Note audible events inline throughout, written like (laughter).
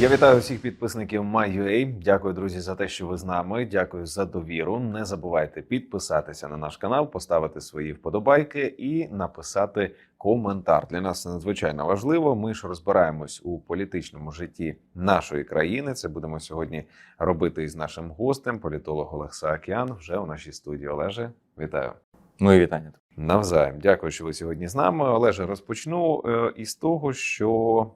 Я вітаю всіх підписників MyUA. Дякую, друзі, за те, що ви з нами. Дякую за довіру. Не забувайте підписатися на наш канал, поставити свої вподобайки і написати коментар. Для нас це надзвичайно важливо. Ми ж розбираємось у політичному житті нашої країни. Це будемо сьогодні робити із нашим гостем, політолог Олег Саакян, вже у нашій студії. Олеже, вітаю. Мої вітання. Навзаєм. Дякую, що ви сьогодні з нами. Олеже, розпочну е, із того, що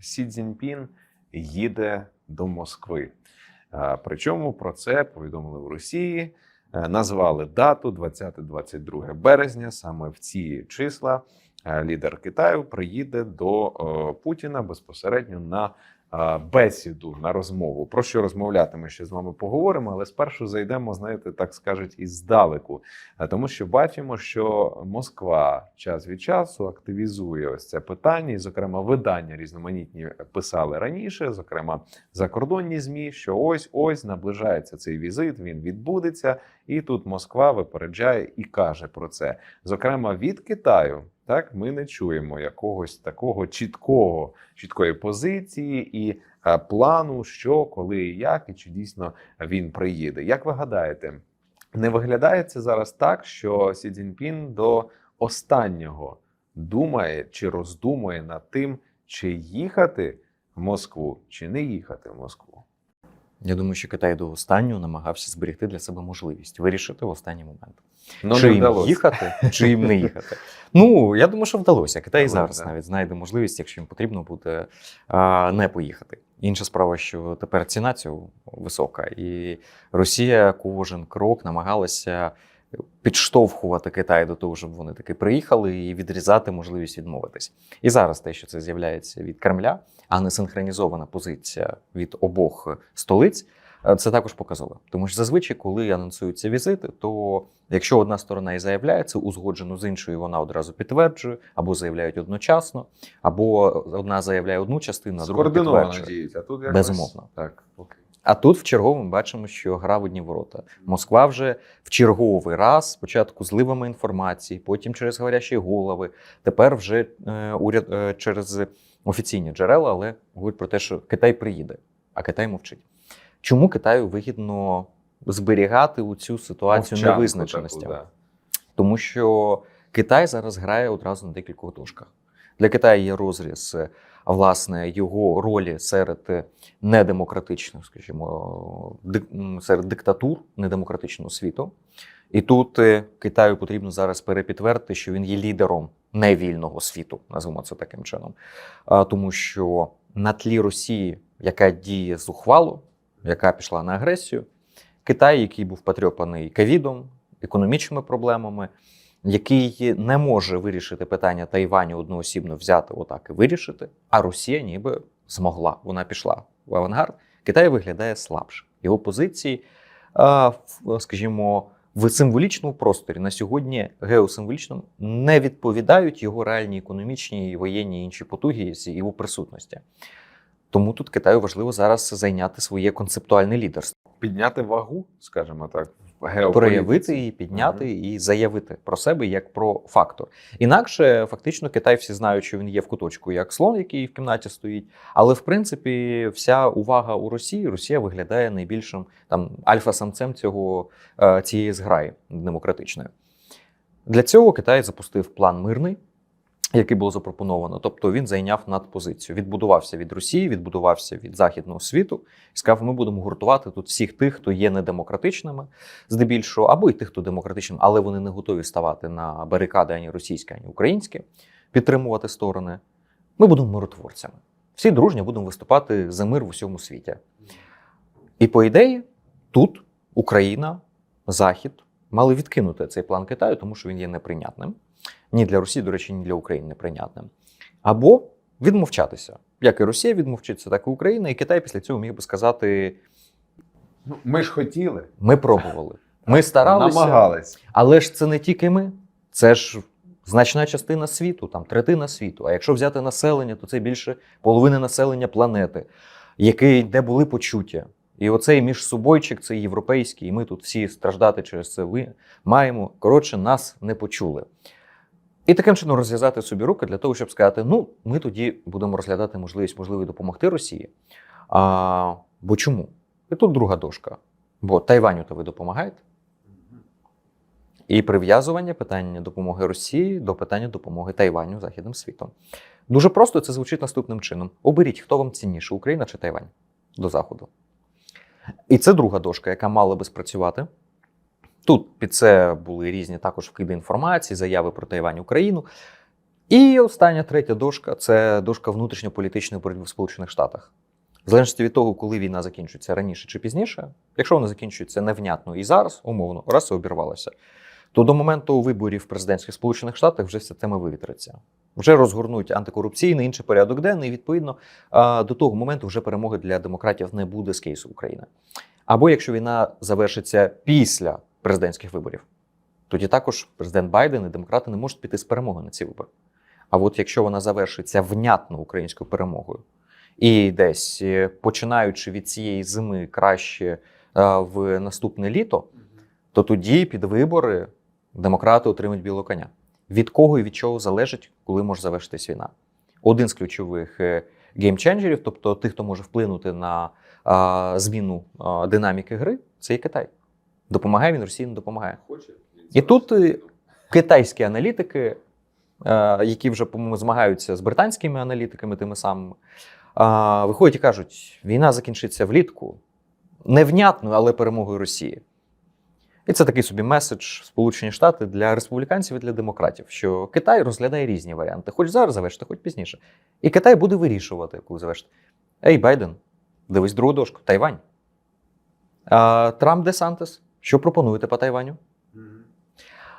Сі Цзіньпін їде до Москви. Причому про це повідомили в Росії, е, назвали дату 20-22 березня. Саме в ці числа е, лідер Китаю приїде до е, Путіна безпосередньо на бесіду, на розмову. Про що розмовляти ми ще з вами поговоримо, але спершу зайдемо, знаєте, так скажуть, іздалеку. Тому що бачимо, що Москва час від часу активізує ось це питання, і, зокрема, видання різноманітні писали раніше, зокрема закордонні змі, що ось ось наближається цей візит, він відбудеться, і тут Москва випереджає і каже про це. Зокрема, від Китаю. Так, ми не чуємо якогось такого чіткого, чіткої позиції і е, плану, що, коли і як, і чи дійсно він приїде. Як ви гадаєте, не виглядає це зараз так, що Сі Цзіньпін до останнього думає чи роздумує над тим, чи їхати в Москву, чи не їхати в Москву. Я думаю, що Китай до останнього намагався зберегти для себе можливість вирішити в останній момент. Но чи не їм вдалося. їхати, чи їм не їхати. (laughs) Ну, я думаю, що вдалося. Китай і зараз навіть знайде можливість, якщо їм потрібно буде а, не поїхати. Інша справа, що тепер ціна цього висока, і Росія кожен крок намагалася підштовхувати Китай до того, щоб вони таки приїхали і відрізати можливість відмовитись. І зараз те, що це з'являється від Кремля, а не синхронізована позиція від обох столиць. е, Це також показово. Тому що зазвичай, коли анонсуються візити, то якщо одна сторона і заявляє це узгоджено з іншою, вона одразу підтверджує, або заявляють одночасно, або одна заявляє одну частину, а друга підтверджує. діють, а тут якось... Безумовно. Так, окей. А тут в черговому ми бачимо, що гра в одні ворота. Москва вже в черговий раз спочатку зливами інформації, потім через говорящі голови. Тепер вже е, уряд е, через офіційні джерела, але говорять про те, що Китай приїде, а Китай мовчить. Чому Китаю вигідно зберігати у цю ситуацію Мовчанку невизначеності? таку, да. Тому що Китай зараз грає одразу на декількох дошках. Для Китаю є розріз е, власне його ролі серед е, недемократичних, скажімо, серед диктатур недемократичного світу. І тут е, Китаю потрібно зараз перепідтвердити, що він є лідером невільного світу, назвемо це таким чином. Тому що на тлі Росії, яка діє зухвало, яка пішла на агресію, Китай, який був потрьопаний ковідом, економічними проблемами, який не може вирішити питання Тайваню одноосібно взяти отак і вирішити, а Росія ніби змогла. Вона пішла в авангард. Китай виглядає слабше. Його позиції, скажімо, в символічному просторі на сьогодні геосимволічному не відповідають його реальній економічній, і воєнній і інші потуги з його присутності. Тому тут Китаю важливо зараз зайняти своє концептуальне лідерство. Підняти вагу, скажімо так, геополітиці. проявити її, підняти і заявити про себе як про фактор. Інакше, фактично, Китай всі знають, що він є в куточку, як слон, який в кімнаті стоїть. Але в принципі, вся увага у Росії, Росія виглядає найбільшим там альфа-самцем цього е, цієї зграї демократичної. Для цього Китай запустив план мирний. Який було запропоновано, тобто він зайняв надпозицію, відбудувався від Росії, відбудувався від західного світу і сказав: ми будемо гуртувати тут всіх тих, хто є недемократичними, здебільшого, або й тих, хто демократичним, але вони не готові ставати на барикади ані російські, ані українські, підтримувати сторони. Ми будемо миротворцями. Всі дружньо будемо виступати за мир в усьому світі. І по ідеї, тут Україна, Захід мали відкинути цей план Китаю, тому що він є неприйнятним. Ні для Росії, до речі, ні для України неприйнятним. Або відмовчатися. Як і Росія відмовчиться, так і Україна, і Китай після цього міг би сказати: Ну, ми ж хотіли, ми пробували, ми старалися, намагались. але ж це не тільки ми, це ж значна частина світу, там третина світу. А якщо взяти населення, то це більше половини населення планети, який, де були почуття. І оцей міжсобойчик, це європейський, і ми тут всі страждати через це ви маємо. Коротше, нас не почули. І таким чином розв'язати собі руки для того, щоб сказати: ну, ми тоді будемо розглядати можливість, можливо, допомогти Росії. А, бо чому? І тут друга дошка. Бо Тайваню то ви допомагаєте. І прив'язування питання допомоги Росії до питання допомоги Тайваню Західним світом. Дуже просто це звучить наступним чином: оберіть, хто вам цінніше, Україна чи Тайвань до Заходу. І це друга дошка, яка мала би спрацювати. Тут під це були різні також вкиди інформації, заяви про Тайвань Україну. І остання третя дошка це дошка внутрішньополітичної боротьби в Сполучених Штатах. В залежності від того, коли війна закінчується раніше чи пізніше, якщо вона закінчується невнятно і зараз, умовно, раз і обірвалася, то до моменту виборів президентських Сполучених Штатах вже вся тема вивітриться. Вже розгорнуть антикорупційний інший порядок денний. І відповідно до того моменту вже перемоги для демократів не буде з кейсу України. Або якщо війна завершиться після президентських виборів, тоді також президент Байден і демократи не можуть піти з перемоги на ці вибори. А от якщо вона завершиться внятно українською перемогою, і десь е, починаючи від цієї зими краще е, в наступне літо, то тоді під вибори демократи отримають білого коня. Від кого і від чого залежить, коли може завершитись війна. Один з ключових е, геймченджерів, тобто тих, хто може вплинути на зміну динаміки гри, це і Китай. Допомагає він, Росії не допомагає. І тут е, китайські аналітики, е, які вже, по-моєму, змагаються з британськими аналітиками, тими самими, виходять і кажуть: війна закінчиться влітку, невнятно, але перемогою Росії. І це такий собі меседж Сполучені Штати для республіканців і для демократів, що Китай розглядає різні варіанти. Хоч зараз завершити, хоч пізніше. І Китай буде вирішувати, коли завершити. Ей, Байден, дивись другу дошку, Тайвань. А, Трамп де Сантес, що пропонуєте по Тайваню?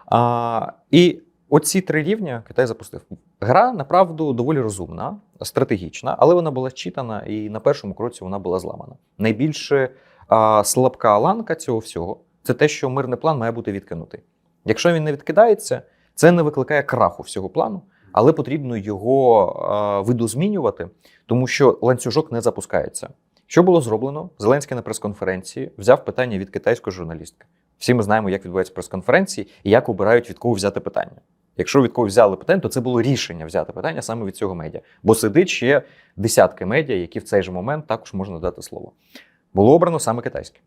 А, і оці три рівня Китай запустив. Гра, направду, доволі розумна, стратегічна, але вона була читана і на першому кроці вона була зламана. Найбільше а, слабка ланка цього всього це те, що мирний план має бути відкинутий. Якщо він не відкидається, це не викликає краху всього плану, але потрібно його а, видозмінювати, тому що ланцюжок не запускається. Що було зроблено? Зеленський на прес-конференції взяв питання від китайської журналістки. Всі ми знаємо, як відбуваються прес-конференції і як обирають від кого взяти питання. Якщо від кого взяли питання, то це було рішення взяти питання саме від цього медіа. Бо сидить ще десятки медіа, які в цей же момент також можна дати слово. Було обрано саме китайське.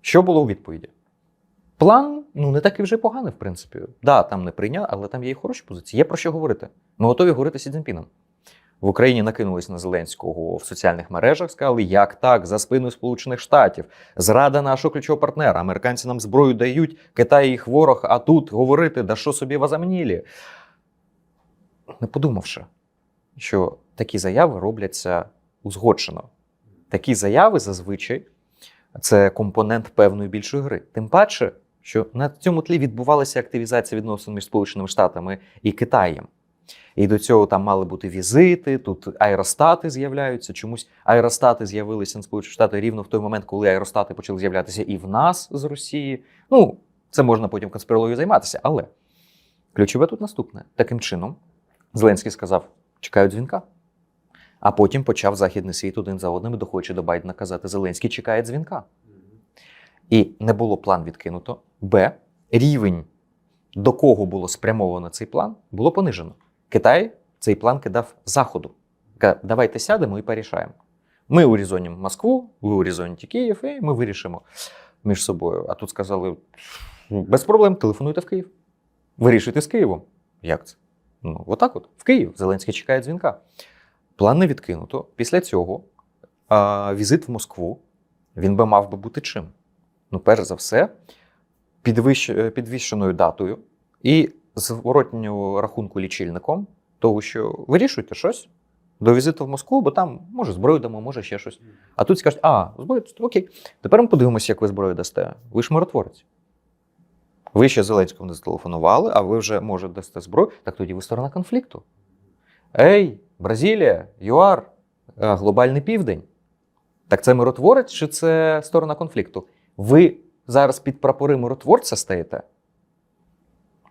Що було у відповіді? План ну не такий вже поганий, в принципі. Да, там не прийняв, але там є і хороші позиції. Є про що говорити. Ми готові говорити з Цзіньпіном. В Україні накинулись на Зеленського в соціальних мережах, сказали, як так, за спиною Сполучених Штатів, зрада нашого ключового партнера. Американці нам зброю дають, Китай їх ворог, а тут говорити, да що собі возомнілі. Не подумавши, що такі заяви робляться узгоджено. Такі заяви зазвичай це компонент певної більшої гри. Тим паче, що на цьому тлі відбувалася активізація відносин між Сполученими Штатами і Китаєм. І до цього там мали бути візити, тут аеростати з'являються. Чомусь аеростати з'явилися на Сполучені Штати рівно в той момент, коли аеростати почали з'являтися і в нас з Росії. Ну, це можна потім конспірологією займатися. Але ключове тут наступне: таким чином, Зеленський сказав: чекаю дзвінка. А потім почав Західний світ один за одним, доходячи до Байдена казати: Зеленський чекає дзвінка. І не було план відкинуто. Б. Рівень, до кого було спрямовано цей план, було понижено. Китай цей план кидав заходу. Давайте сядемо і порішаємо. Ми урізонимо Москву, ви урізоніте Київ, і ми вирішимо між собою. А тут сказали: без проблем, телефонуйте в Київ. Вирішуйте з Києвом. Як це? Ну, отак от. В Київ. Зеленський чекає дзвінка. План не відкинуто. Після цього а, візит в Москву він би мав би бути чим? Ну, перш за все, підвищ, підвищеною датою і зворотнього рахунку лічильником, того, що вирішуйте щось до візиту в Москву, бо там може зброю дамо, може ще щось. А тут скажуть, а, зброю, окей. Тепер ми подивимося, як ви зброю дасте. Ви ж миротворець. Ви ще Зеленському не зателефонували, а ви вже можете дасте зброю, так тоді ви сторона конфлікту. Ей, Бразилія, ЮАР, е, глобальний південь. Так це миротворець чи це сторона конфлікту? Ви зараз під прапори миротворця стаєте?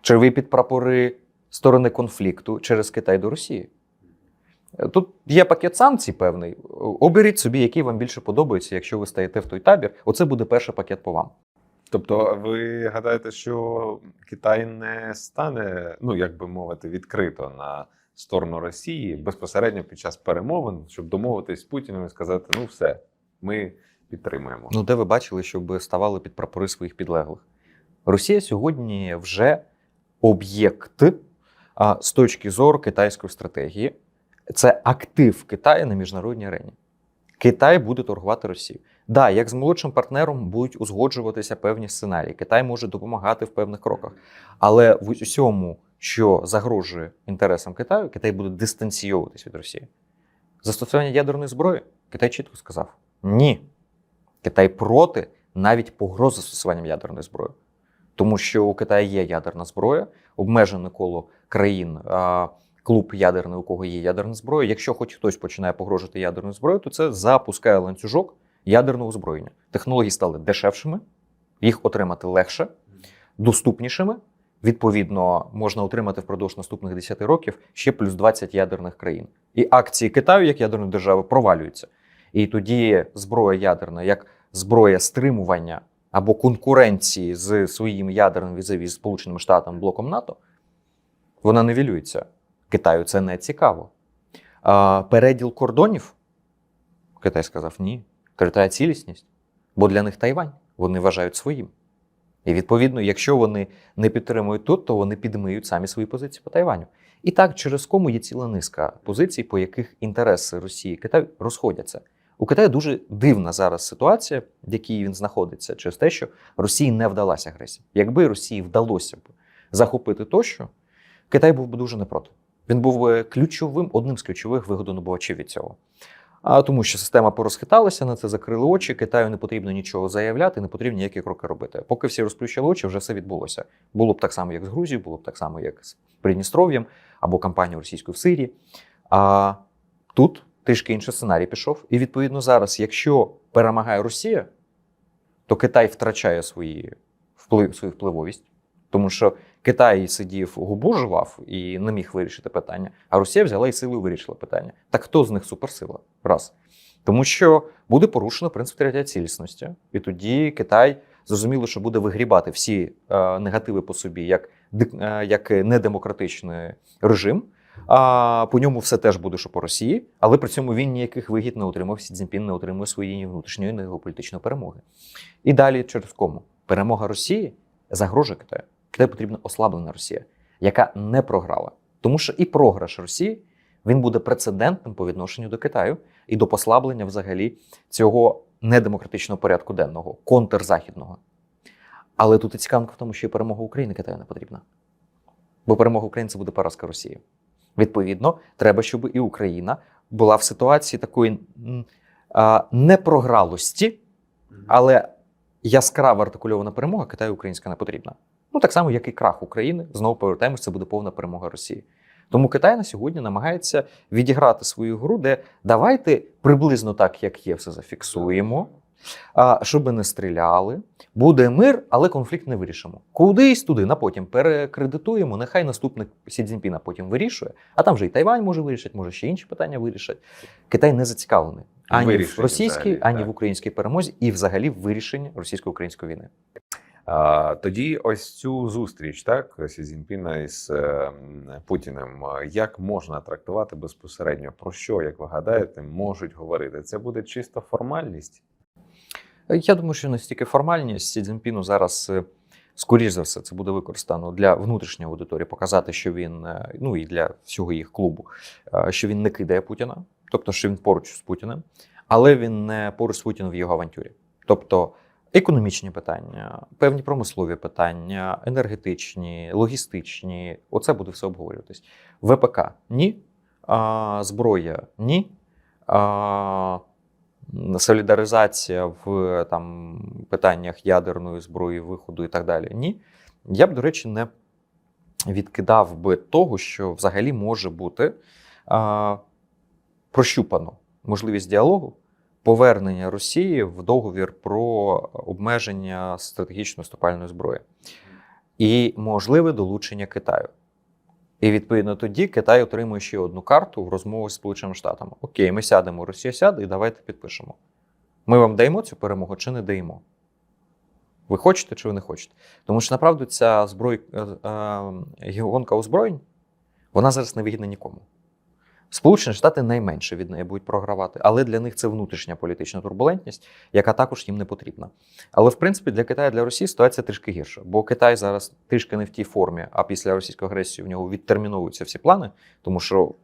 Чи ви під прапори сторони конфлікту через Китай до Росії? Тут є пакет санкцій певний. Оберіть собі, який вам більше подобається, якщо ви стаєте в той табір. Оце буде перший пакет по вам. Тобто, ви гадаєте, що Китай не стане, ну як би мовити, відкрито на сторону Росії безпосередньо під час перемовин, щоб домовитись з Путіним і сказати: ну все, ми підтримуємо. Ну, де ви бачили, щоб ставали під прапори своїх підлеглих? Росія сьогодні вже об'єкт з точки зору китайської стратегії. Це актив Китаю на міжнародній арені. Китай буде торгувати Росію. Да, як з молодшим партнером будуть узгоджуватися певні сценарії. Китай може допомагати в певних кроках. Але в усьому, що загрожує інтересам Китаю, Китай буде дистанційовуватись від Росії. Застосування ядерної зброї Китай чітко сказав: ні. Китай проти навіть погроз застосуванням ядерної зброї. Тому що у Китаю є ядерна зброя, обмежене коло країн, клуб ядерний, у кого є ядерна зброя. Якщо хоч хтось починає погрожувати ядерною зброєю, то це запускає ланцюжок ядерного озброєння. Технології стали дешевшими, їх отримати легше, доступнішими. Відповідно, можна отримати впродовж наступних 10 років ще плюс 20 ядерних країн. І акції Китаю як ядерної держави провалюються. І тоді зброя ядерна, як зброя стримування або конкуренції з своїм ядерним візаві з Сполученими Штатами блоком НАТО, вона нивелюється. Китаю це не цікаво. А, переділ кордонів Китай сказав ні. Територіальна цілісність, бо для них Тайвань вони вважають своїм. І відповідно, якщо вони не підтримують тут, то вони підмиють самі свої позиції по Тайваню. І так, через кому є ціла низка позицій, по яких інтереси Росії і Китаю розходяться. У Китаю дуже дивна зараз ситуація, в якій він знаходиться, через те, що Росії не вдалася агресія. Якби Росії вдалося б захопити тощо, Китай був би дуже не проти. Він був би ключовим, одним з ключових вигодонабувачів від цього. А тому, що система порозхиталася, на це закрили очі. Китаю не потрібно нічого заявляти, не потрібно ніякі кроки робити. Поки всі розплющили очі, вже все відбулося. Було б так само, як з Грузією, було б так само, як з Придністров'ям або кампанією російською в Сирії. А тут трішки інший сценарій пішов. І відповідно зараз, якщо перемагає Росія, то Китай втрачає свої вплив, свою впливовість, тому що Китай сидів губу жував і не міг вирішити питання, а Росія взяла і силою вирішила питання. Так хто з них суперсила? Раз. Тому що буде порушено принцип територіальної цілісності, і тоді Китай зрозуміло, що буде вигрібати всі е, негативи по собі, як, е, як недемократичний режим. А по ньому все теж буде, що по Росії, але при цьому він ніяких вигід не отримав. Сі Цзіньпін не отримує своєї внутрішньої геополітичної перемоги. І далі через кому перемога Росії загрожує Китаю. Китаю потрібна ослаблена Росія, яка не програла. Тому що і програш Росії він буде прецедентним по відношенню до Китаю і до послаблення взагалі цього недемократичного порядку денного, контрзахідного. Але тут і цікавинка в тому, що і перемога України Китаю не потрібна. Бо перемога України це буде поразка Росії. Відповідно, треба, щоб і Україна була в ситуації такої а, непрогралості, але яскрава артикульована перемога Китаю українська не потрібна. Ну так само, як і крах України. Знову повертаємось, це буде повна перемога Росії. Тому Китай на сьогодні намагається відіграти свою гру, де давайте приблизно так, як є, все зафіксуємо, щоб не стріляли. Буде мир, але конфлікт не вирішимо. Кудись туди, на потім перекредитуємо. Нехай наступник Сі Цзіньпіна потім вирішує. А там вже і Тайвань може вирішити, може ще інші питання вирішать. Китай не зацікавлений ані в російській, взагалі, ані так. в українській перемозі, і взагалі в вирішенні російсько-української війни. А, тоді ось цю зустріч, так, Сі Цзіньпіна із е, Путіним, як можна трактувати безпосередньо? Про що, як ви гадаєте, можуть говорити? Це буде чисто формальність? Я думаю, що настільки формальність Сі Цзіньпіну зараз, е, скоріш за все, це буде використано для внутрішньої аудиторії, показати, що він, е, ну і для всього їх клубу, е, що він не кидає Путіна, тобто, що він поруч з Путіним, але він не поруч з Путіним в його авантюрі. Тобто економічні питання, певні промислові питання, енергетичні, логістичні оце буде все обговорюватись. ВПК ні, а, зброя ні. А, солідаризація в там питаннях ядерної зброї, виходу і так далі. Ні. Я б, до речі, не відкидав би того, що взагалі може бути а, прощупано можливість діалогу, повернення Росії в договір про обмеження стратегічної стопальної зброї і можливе долучення Китаю. І відповідно тоді Китай отримує ще одну карту в розмову з Сполученими Штатами. Окей, ми сядемо, Росія сяде, і давайте підпишемо. Ми вам даємо цю перемогу чи не даємо? Ви хочете чи ви не хочете? Тому що направду ця зброй, е, е, гонка озброєнь, вона зараз не вигідна нікому. Сполучені Штати найменше від неї будуть програвати, але для них це внутрішня політична турбулентність, яка також їм не потрібна. Але в принципі для Китаю для Росії ситуація трішки гірша, бо Китай зараз трішки не в тій формі, а після російської агресії в нього відтерміновуються всі плани, тому що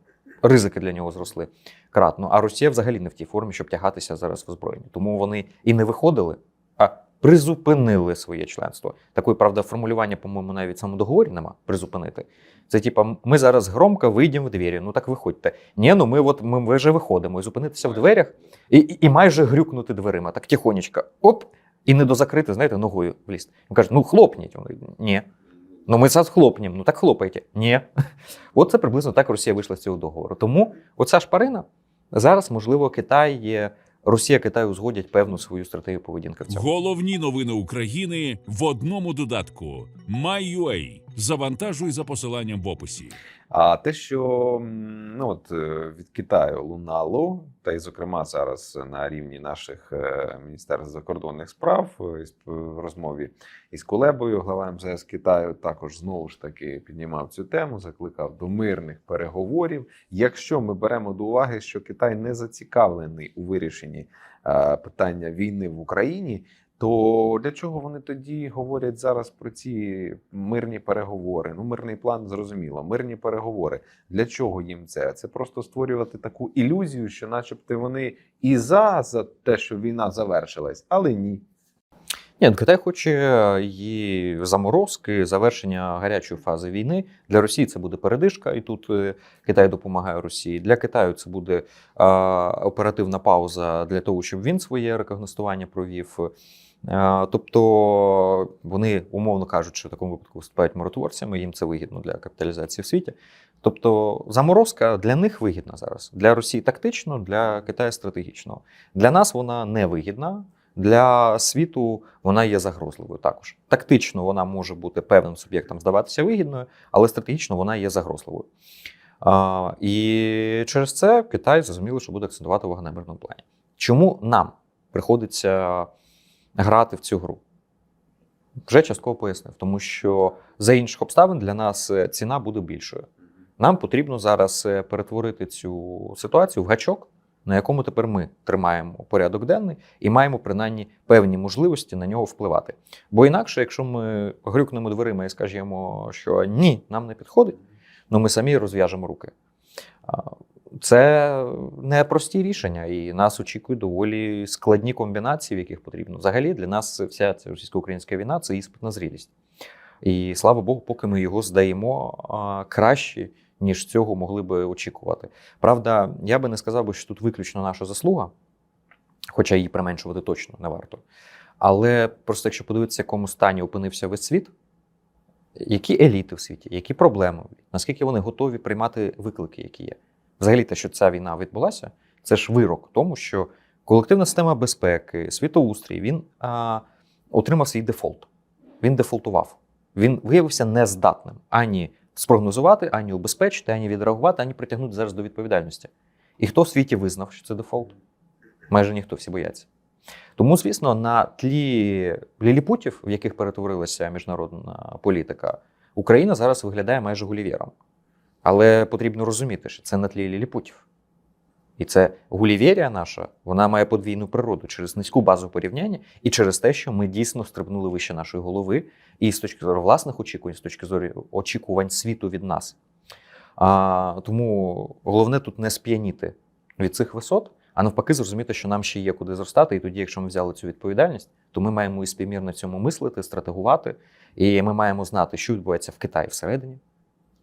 ризики для нього зросли кратно. А Росія взагалі не в тій формі, щоб тягатися зараз в озброєнні. Тому вони і не виходили, а призупинили своє членство. Такої правда, формулювання, по-моєму, навіть в самому договорі нема призупинити. Це типа, ми зараз громко вийдемо в двері. Ну так виходьте. Ні, ну ми от ми, вже виходимо і зупинитися в дверях і, і, і майже грюкнути дверима. Так тихонечко, оп, і не дозакрити, знаєте, ногою в ліс. Він каже, ну хлопніть. Вони, ні. Ну ми зараз хлопнемо. Ну так хлопайте. Ні. (laughs) От це приблизно так Росія вийшла з цього договору. Тому оця шпарина зараз, можливо, Китай є. Росія Китай узгодять певну свою стратегію поведінки в цьому. Головні новини України в одному додатку. MyUA. Завантажуй за посиланням в описі. А те, що ну от е, від Китаю лунало, та й зокрема зараз на рівні наших е, міністерств закордонних справ е, в розмові із Кулебою, глава МЗС Китаю, також знову ж таки піднімав цю тему, закликав до мирних переговорів. Якщо ми беремо до уваги, що Китай не зацікавлений у вирішенні питання війни в Україні. То для чого вони тоді говорять зараз про ці мирні переговори? Ну, мирний план зрозуміло, мирні переговори. Для чого їм це? Це просто створювати таку ілюзію, що, начебто, вони і за, за те, що війна завершилась, але ні. Ні, ну, Китай хоче її заморозки, завершення гарячої фази війни. Для Росії це буде передишка, і тут е, Китай допомагає Росії. Для Китаю це буде е, оперативна пауза для того, щоб він своє рекогностування провів. Тобто вони, умовно кажучи, в такому випадку виступають миротворцями, їм це вигідно для капіталізації в світі. Тобто заморозка для них вигідна зараз. Для Росії тактично, для Китаю стратегічно. Для нас вона не вигідна. Для світу вона є загрозливою також. Тактично вона може бути певним суб'єктом здаватися вигідною, але стратегічно вона є загрозливою. А, і через це Китай зрозуміло, що буде акцентувати увагу на мирному плані. Чому нам приходиться грати в цю гру? Вже частково пояснив, тому що за інших обставин для нас е, ціна буде більшою. Нам потрібно зараз е, перетворити цю ситуацію в гачок, на якому тепер ми тримаємо порядок денний і маємо принаймні певні можливості на нього впливати. Бо інакше, якщо ми грюкнемо дверима і скажемо, що ні, нам не підходить, ну ми самі розв'яжемо руки. Це не прості рішення, і нас очікують доволі складні комбінації, в яких потрібно. Взагалі для нас вся ця російсько-українська війна це іспит на зрілість. І слава Богу, поки ми його здаємо краще, ніж цього могли би очікувати. Правда, я би не сказав би, що тут виключно наша заслуга, хоча її применшувати точно не варто. Але просто якщо подивитися, в якому стані опинився весь світ, які еліти в світі, які проблеми, наскільки вони готові приймати виклики, які є. Взагалі, те, що ця війна відбулася, це ж вирок тому, що колективна система безпеки, світоустрій, він а, отримав свій дефолт. Він дефолтував. Він виявився нездатним ані спрогнозувати, ані убезпечити, ані відреагувати, ані притягнути зараз до відповідальності. І хто в світі визнав, що це дефолт? Майже ніхто всі бояться. Тому, звісно, на тлі ліліпутів, в яких перетворилася міжнародна політика, Україна зараз виглядає майже гулівєром. Але потрібно розуміти, що це на тлі ліліпутів. І це гулівєрія наша, вона має подвійну природу через низьку базу порівняння і через те, що ми дійсно стрибнули вище нашої голови, і з точки зору власних очікувань, з точки зору очікувань світу від нас. А, тому головне тут не сп'яніти від цих висот, а навпаки, зрозуміти, що нам ще є куди зростати. І тоді, якщо ми взяли цю відповідальність, то ми маємо і співмірно цьому мислити, стратегувати, і ми маємо знати, що відбувається в Китаї всередині.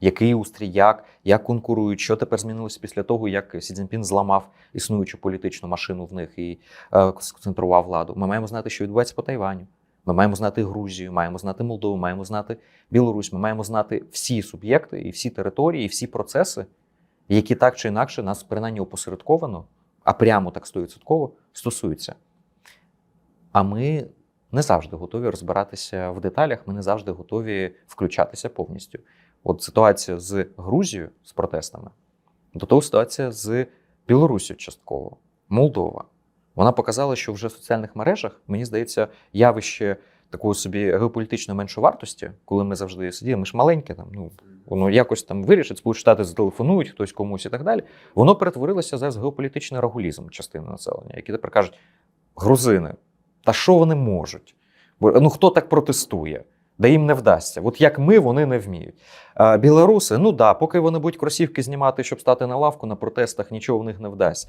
Який устрій, як, як конкурують, що тепер змінилося після того, як Сі Цзіньпін зламав існуючу політичну машину в них і е, сконцентрував владу. Ми маємо знати, що відбувається по Тайваню. Ми маємо знати Грузію, маємо знати Молдову, маємо знати Білорусь. Ми маємо знати всі суб'єкти і всі території, і всі процеси, які так чи інакше нас принаймні опосередковано, а прямо так 100% стосуються. А ми не завжди готові розбиратися в деталях, ми не завжди готові включатися повністю. От ситуація з Грузією з протестами, до того ситуація з Білоруссю частково, Молдова. Вона показала, що вже в соціальних мережах, мені здається, явище такої собі геополітичної меншовартості, коли ми завжди сиділи, ми ж маленькі, там, ну, воно якось там вирішить, Сполучені Штати зателефонують хтось комусь і так далі. Воно перетворилося зараз в геополітичний рагулізм частини населення, які тепер кажуть: грузини, та що вони можуть? Бо ну хто так протестує? Да їм не вдасться. От як ми, вони не вміють. Білоруси, ну да, поки вони будуть кросівки знімати, щоб стати на лавку на протестах, нічого в них не вдасться.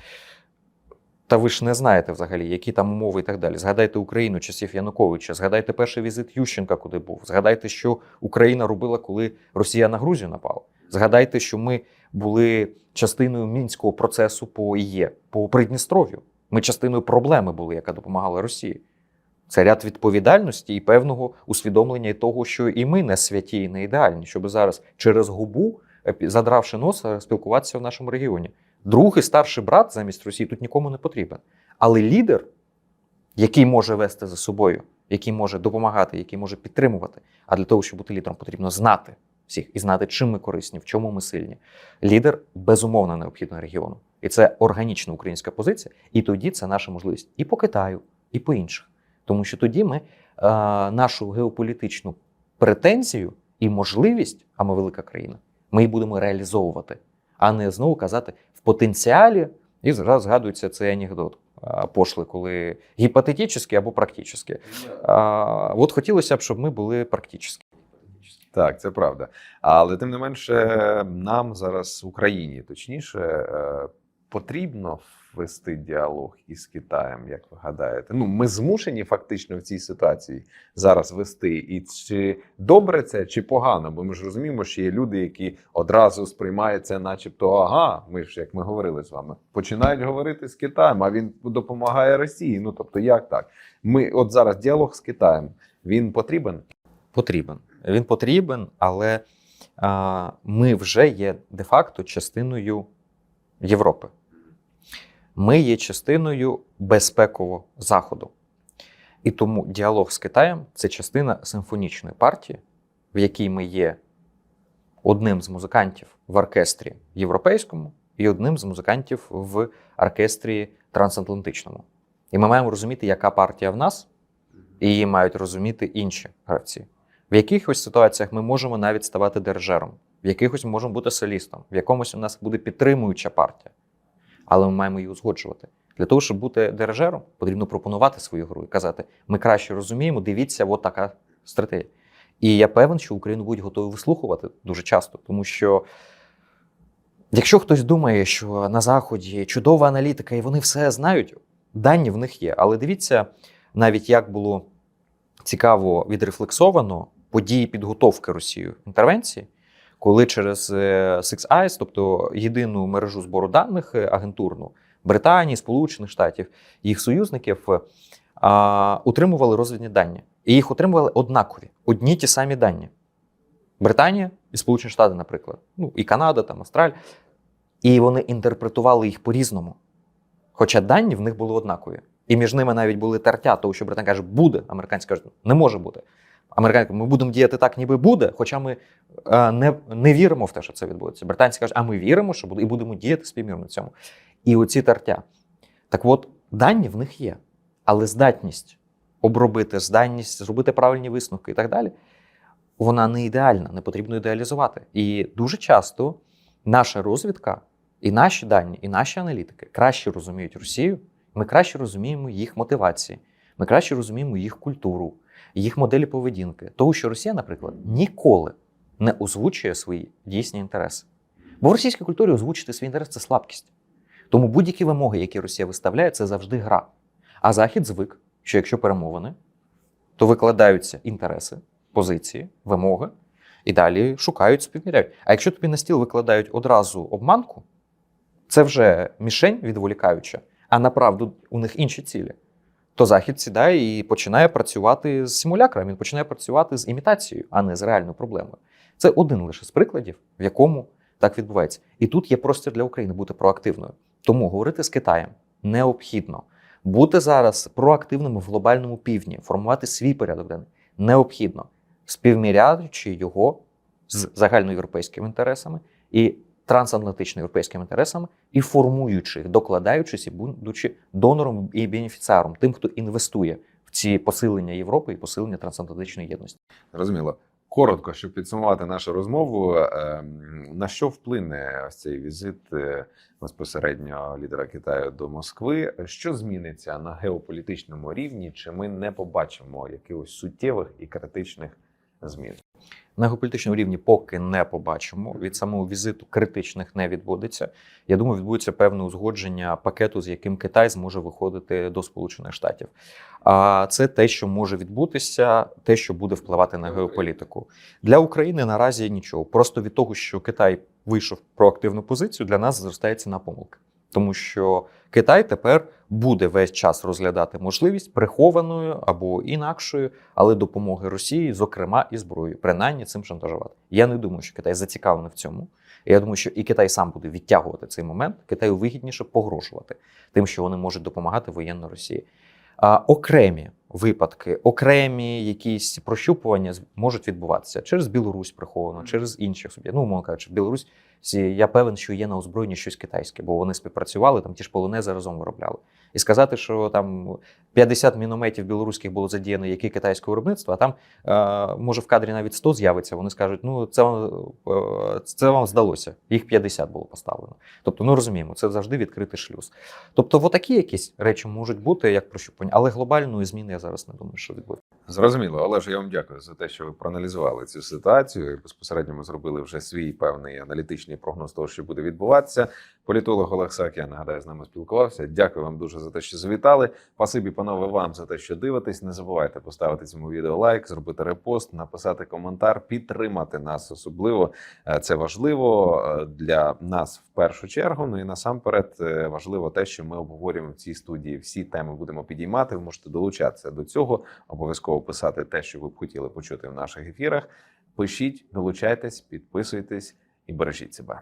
Та ви ж не знаєте взагалі, які там умови і так далі. Згадайте Україну часів Януковича, згадайте перший візит Ющенка, куди був. Згадайте, що Україна робила, коли Росія на Грузію напала. Згадайте, що ми були частиною мінського процесу по ІЄ, по Придністров'ю. Ми частиною проблеми були, яка допомагала Росії. Це ряд відповідальності і певного усвідомлення того, що і ми не святі, і не ідеальні, щоб зараз через губу, е, задравши носа, спілкуватися в нашому регіоні. Другий старший брат замість Росії тут нікому не потрібен. Але лідер, який може вести за собою, який може допомагати, який може підтримувати. А для того, щоб бути лідером, потрібно знати всіх і знати, чим ми корисні, в чому ми сильні. Лідер безумовно необхідний регіону. І це органічна українська позиція. І тоді це наша можливість і по Китаю, і по інших. Тому що тоді ми е, нашу геополітичну претензію і можливість, а ми велика країна, ми її будемо реалізовувати, а не знову казати в потенціалі. І зараз згадується цей анекдот а, пошлий, коли гіпотетичний або практичний. А, От хотілося б, щоб ми були практичні. Так, це правда. Але тим не менше, нам зараз в Україні точніше е, потрібно вести діалог із Китаєм, як ви гадаєте. Ну, ми змушені фактично в цій ситуації зараз вести. І чи добре це, чи погано? Бо ми ж розуміємо, що є люди, які одразу сприймають це, начебто, ага, ми ж як ми говорили з вами, починають говорити з Китаєм, а він допомагає Росії. Ну тобто, як так? Ми от зараз діалог з Китаєм він потрібен. Потрібен. Він потрібен, але а, ми вже є де-факто частиною Європи. Ми є частиною безпекового заходу. І тому діалог з Китаєм це частина симфонічної партії, в якій ми є одним з музикантів в оркестрі європейському і одним з музикантів в оркестрі трансатлантичному. І ми маємо розуміти, яка партія в нас, і її мають розуміти інші гравці. В якихось ситуаціях ми можемо навіть ставати дирижером, в якихось ми можемо бути солістом, в якомусь у нас буде підтримуюча партія. Але ми маємо її узгоджувати. Для того, щоб бути дирижером, потрібно пропонувати свою гру і казати: ми краще розуміємо, дивіться, от така стратегія. І я певен, що Україну будуть готові вислухувати дуже часто, тому що. Якщо хтось думає, що на Заході чудова аналітика і вони все знають, дані в них є. Але дивіться, навіть як було цікаво відрефлексовано події підготовки Росією інтервенції, коли через е, Six Eyes, тобто єдину мережу збору даних е, агентурну Британії, Сполучених Штатів, їх союзників е, а, отримували розвідні дані. І їх отримували однакові, одні ті самі дані. Британія і Сполучені Штати, наприклад, ну і Канада, там Австралія. І вони інтерпретували їх по-різному. Хоча дані в них були однакові. І між ними навіть були тертя, того, що британці кажуть, буде, американці кажуть, не може бути. Американці ми будемо діяти так, ніби буде, хоча ми е, не, не віримо в те, що це відбудеться. Британці кажуть, а ми віримо, що буде, і будемо діяти співмірно цьому. І оці тертя. Так от, дані в них є, але здатність обробити, здатність зробити правильні висновки і так далі, вона не ідеальна, не потрібно ідеалізувати. І дуже часто наша розвідка, і наші дані, і наші аналітики краще розуміють Росію, ми краще розуміємо їх мотивації, ми краще розуміємо їх культуру, їх моделі поведінки. Того, що Росія, наприклад, ніколи не озвучує свої дійсні інтереси. Бо в російській культурі озвучити свій інтерес це слабкість. Тому будь-які вимоги, які Росія виставляє, це завжди гра. А Захід звик, що якщо перемовини, то викладаються інтереси, позиції, вимоги, і далі шукають, співміряють. А якщо тобі на стіл викладають одразу обманку, це вже мішень відволікаюча, а направду у них інші цілі. То Захід сідає і починає працювати з симулякрами, він починає працювати з імітацією, а не з реальною проблемою. Це один лише з прикладів, в якому так відбувається. І тут є простір для України бути проактивною. Тому говорити з Китаєм необхідно. Бути зараз проактивними в глобальному півдні, формувати свій порядок денний необхідно, співміряючи його з загальноєвропейськими інтересами і трансатлантичними європейськими інтересами, і формуючи їх, докладаючись і будучи донором і бенефіціаром, тим, хто інвестує в ці посилення Європи і посилення трансатлантичної єдності. Зрозуміло. Коротко, щоб підсумувати нашу розмову, ем, на що вплине ось цей візит е, безпосередньо лідера Китаю до Москви? Що зміниться на геополітичному рівні? Чи ми не побачимо якихось суттєвих і критичних змін? На геополітичному рівні поки не побачимо. Від самого візиту критичних не відбудеться. Я думаю, відбудеться певне узгодження пакету, з яким Китай зможе виходити до Сполучених Штатів. А це те, що може відбутися, те, що буде впливати на геополітику. Для України наразі нічого. Просто від того, що Китай вийшов в проактивну позицію, для нас зростає ціна помилки. Тому що Китай тепер буде весь час розглядати можливість прихованою або інакшою, але допомоги Росії, зокрема і зброєю, принаймні цим шантажувати. Я не думаю, що Китай зацікавлений в цьому. Я думаю, що і Китай сам буде відтягувати цей момент. Китаю вигідніше погрожувати тим, що вони можуть допомагати воєнно Росії. А окремі випадки, окремі якісь прощупування можуть відбуватися через Білорусь приховано, через інших суб'єктів. Ну, умовно кажучи, Білорусь я певен, що є на озброєнні щось китайське, бо вони співпрацювали, там ті ж полонези разом виробляли. І сказати, що там 50 мінометів білоруських було задіяно, які китайське виробництво, а там е, може в кадрі навіть 100 з'явиться. Вони скажуть, ну це вам, е, це вам здалося. Їх 50 було поставлено. Тобто, ну розуміємо, це завжди відкритий шлюз. Тобто, отакі якісь речі можуть бути як прощупання, але глобальної зміни я зараз не думаю, що відбудеться. Зрозуміло, Олеже, я вам дякую за те, що ви проаналізували цю ситуацію. І безпосередньо ми зробили вже свій певний аналітичний прогноз того, що буде відбуватися. Політолог Олег Сак, я нагадаю, з нами спілкувався. Дякую вам дуже за те, що завітали. Пасибі, панове, вам за те, що дивитесь. Не забувайте поставити цьому відео лайк, зробити репост, написати коментар, підтримати нас особливо. Е, Це важливо е, для нас в першу чергу. Ну і насамперед е, важливо те, що ми обговорюємо в цій студії. Всі теми будемо підіймати. Ви можете долучатися до цього. Обов'язково описати те, що ви б хотіли почути в наших ефірах. Пишіть, долучайтесь, підписуйтесь і бережіть себе.